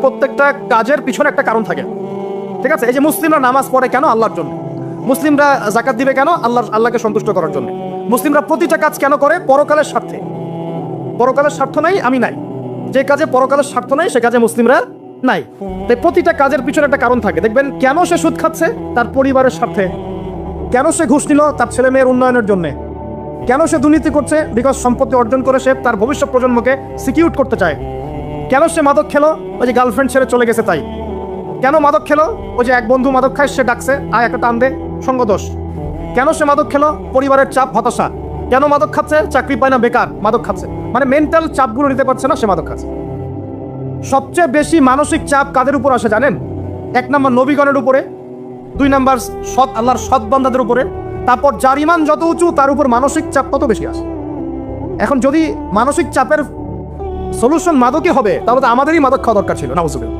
প্রত্যেকটা কাজের পিছনে একটা কারণ থাকে। ঠিক আছে? এই যে মুসলিমরা নামাজ পড়ে কেন? আল্লাহর জন্য। মুসলিমরা জাকাত দিবে কেন? আল্লাহ আল্লাহকে সন্তুষ্ট করার জন্য। মুসলিমরা প্রতিটা কাজ কেন করে? পরকালের স্বার্থে। পরকালের স্বার্থ নাই, আমি নাই। যে কাজে পরকালের স্বার্থ নাই, সে কাজে মুসলিমরা নাই। তাই প্রতিটা কাজের পিছনে একটা কারণ থাকে। দেখবেন, কেন সে সুদ খাচ্ছে? তার পরিবারের স্বার্থে। কেন সে ঘুষ নিল? তার ছেলে মেয়ের উন্নয়নের জন্য। কেন সে দুর্নীতি করছে? বিকজ সম্পত্তি অর্জন করে সে তার ভবিষ্যৎ প্রজন্মকে সিকিউর করতে চায়। কেন সে মাদক খেলো? ওই যে গার্লফ্রেন্ড ছেড়ে চলে গেছে তাই। কেন মাদক খেলো? ওই যে এক বন্ধু মাদক খায়, সে ডাকছে, আয় একটা টান দে, সঙ্গদোষ। কেন সে মাদক খেলো? পরিবারের চাপ, হতাশা। কেন মাদক খাচ্ছে? চাকরি পায় না, বেকার, মাদক খাচ্ছে। মানে মেন্টাল চাপগুলো নিতে পারছে না, সে মাদক খাচ্ছে। সবচেয়ে বেশি মানসিক চাপ কাদের উপর আসে জানেন? এক নম্বর নবীগণের উপরে, দুই নাম্বার সৎ, আল্লাহর সৎ বান্দাদের উপরে। তারপর যার ইমান যত উঁচু, তার উপর মানসিক চাপ তত বেশি আসে। এখন যদি মানসিক চাপের সলিউশন মাদকই হবে তাহলে আমাদেরই মাদক খাওয়া দরকার ছিল না নাউজুবিল্লাহ।